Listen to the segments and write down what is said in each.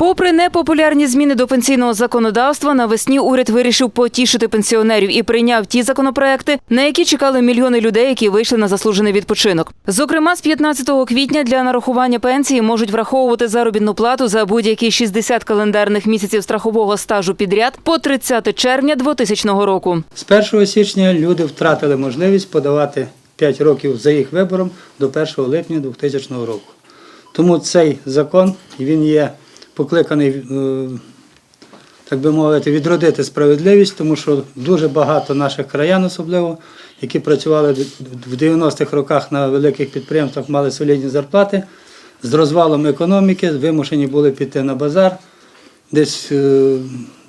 Попри непопулярні зміни до пенсійного законодавства, навесні уряд вирішив потішити пенсіонерів і прийняв ті законопроекти, на які чекали мільйони людей, які вийшли на заслужений відпочинок. Зокрема, з 15 квітня для нарахування пенсії можуть враховувати заробітну плату за будь-які 60 календарних місяців страхового стажу підряд по 30 червня 2000 року. З 1 січня люди втратили можливість подавати 5 років за їх вибором до 1 липня 2000 року. Тому цей закон він є покликаний, е, так би мовити, відродити справедливість, тому що дуже багато наших краян, особливо, які працювали в 90-х роках на великих підприємствах, мали солідні зарплати, з розвалом економіки вимушені були піти на базар, десь, е,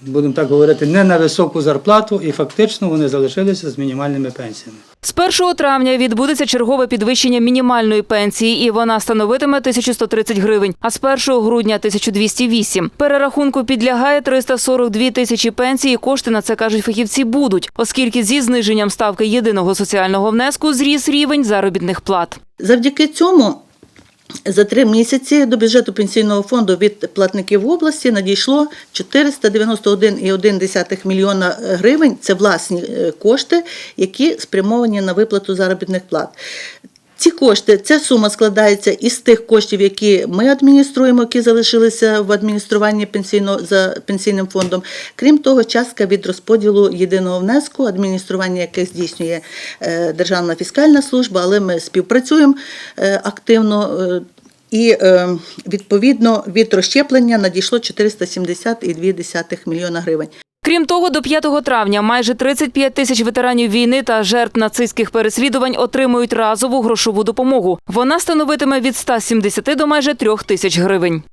будемо так говорити, не на високу зарплату, і фактично вони залишилися з мінімальними пенсіями. З 1 травня відбудеться чергове підвищення мінімальної пенсії, і вона становитиме 1130 гривень, а з 1 грудня 1208. Перерахунку підлягає 342 тисячі пенсій. і Кошти на це кажуть фахівці будуть, оскільки зі зниженням ставки єдиного соціального внеску зріс рівень заробітних плат. Завдяки цьому за три місяці до бюджету пенсійного фонду від платників області надійшло 491,1 мільйона гривень. Це власні е, кошти, які спрямовані на виплату заробітних плат. Ці кошти, ця сума складається із тих коштів, які ми адмініструємо, які залишилися в адмініструванні пенсійного за пенсійним фондом. Крім того, частка від розподілу єдиного внеску, адміністрування яких здійснює е, Державна фіскальна служба, але ми співпрацюємо е, активно. е, І відповідно від розщеплення надійшло 470,2 мільйона гривень. Крім того, до 5 травня майже 35 тисяч ветеранів війни та жертв нацистських переслідувань отримують разову грошову допомогу. Вона становитиме від 170 до майже 3 тисяч гривень.